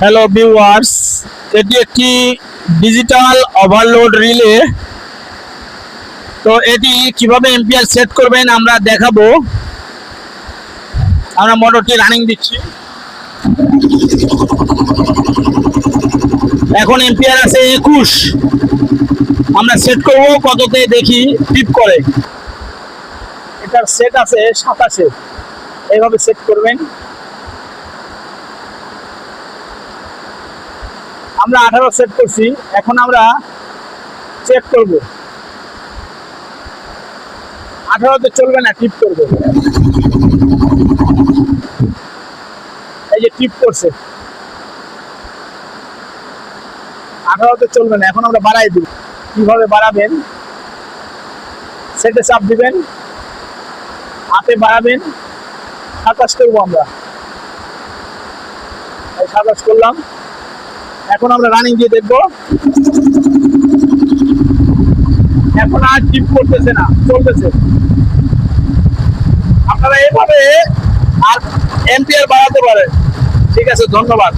Hello viewers এটি একটি digital overload relay তো এটি কীভাবে এম্পিয়ার সেট করবেন আমরা দেখাবো। আমরা মোটরটি রানিং দিচ্ছি। এখন এম্পিয়ার আছে একুশ। আমরা সেট করব কততে দেখি টিপ করে। এটার সেট আছে সাতাশে। এইভাবে সেট করবেন। আমরা আঠারো সেট করছি, এখন আমরা চেক করব। আঠারোতে চলবে না টিপ করবে। এই যে টিপ করছে। আঠারোতে চলবে না, এখন আমরা বাড়াই দিব কীভাবে বাড়াবেন? সেটে চাপ দিবেন। হাতে বাড়াবেন। সাতাশ করব আমরা। সাতাশ করলাম। এখন আমরা রানিং দিয়ে দেখব। এখন আর টিপ করতেছে না, চলতেছে। আপনারা এইভাবে আর এম্পিয়ার বাড়াতে পারে। ঠিক আছে, ধন্যবাদ।